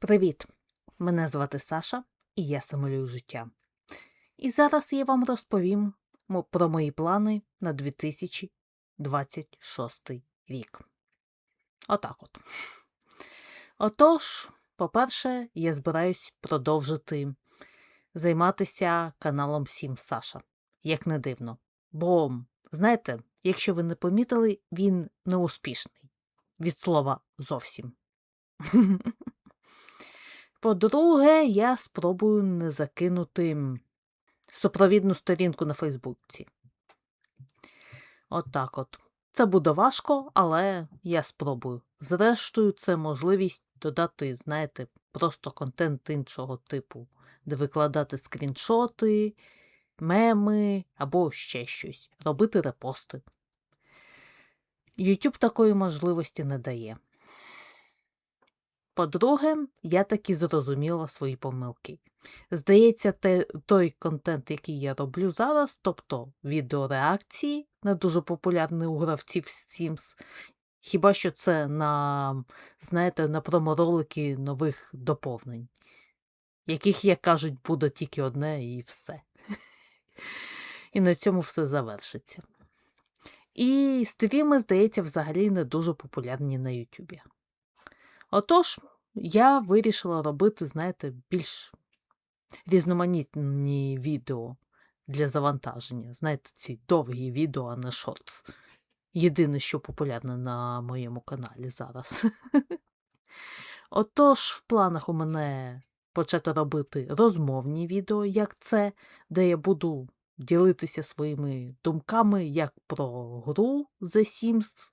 Привіт! Мене звати Саша і я симулюю життя. І зараз я вам розповім про мої плани на 2026 рік. Отак от. Отож, по-перше, я збираюсь продовжити займатися каналом Сім Саша, як не дивно. Бо, знаєте, якщо ви не помітили, він неуспішний. Від слова зовсім. По-друге, я спробую не закинути супровідну сторінку на Фейсбуці. Отак от. Це буде важко, але я спробую. Зрештою, це можливість додати, знаєте, просто контент іншого типу, де викладати скріншоти, меми або ще щось, робити репости. YouTube такої можливості не дає. По-друге, я таки зрозуміла свої помилки. Здається, те, той контент, який я роблю зараз, тобто відеореакції на дуже популярний у гравців Sims, хіба що це на, знаєте, на проморолики нових доповнень, яких, як кажуть, буде тільки одне і все. І на цьому все завершиться. І стріми, здається, взагалі не дуже популярні на Ютубі. Отож, я вирішила робити, знаєте, більш різноманітні відео для завантаження. Знаєте, ці довгі відео, а не шортс. Єдине, що популярне на моєму каналі зараз. Отож, в планах у мене почати робити розмовні відео, як це, де я буду ділитися своїми думками як про гру The Sims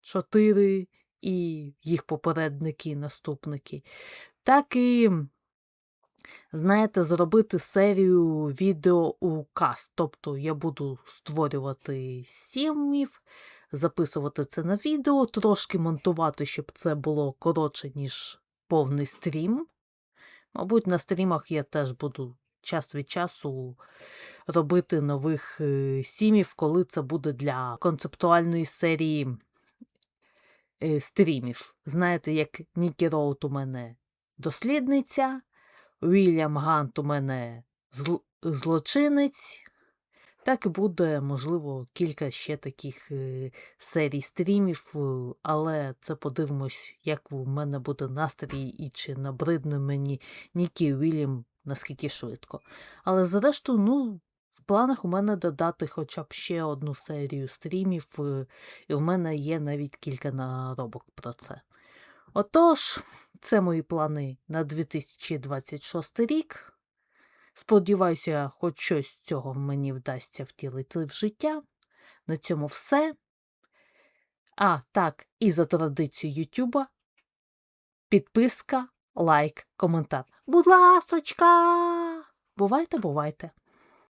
4 і їх попередники наступники, так і, знаєте, зробити серію відео у каст. Тобто я буду створювати сімів, записувати це на відео, трошки монтувати, щоб це було коротше, ніж повний стрім. Мабуть, на стрімах я теж буду час від часу робити нових е, сімів, коли це буде для концептуальної серії стрімів. Знаєте, як Нікі Роуд у мене дослідниця, Вільям Гант у мене зл- злочинець. Так і буде, можливо, кілька ще таких е, серій стрімів, е, але це подивимось, як у мене буде настрій і чи набридне мені Нікі Вільям наскільки швидко. Але зрештою, ну, в планах у мене додати хоча б ще одну серію стрімів, е, і в мене є навіть кілька наробок про це. Отож, це мої плани на 2026 рік. Сподіваюся, хоч щось з цього мені вдасться втілити в життя. На цьому все. А, так, і за традицією Ютуба. Підписка, лайк, коментар. Будь ласочка! Бувайте, бувайте!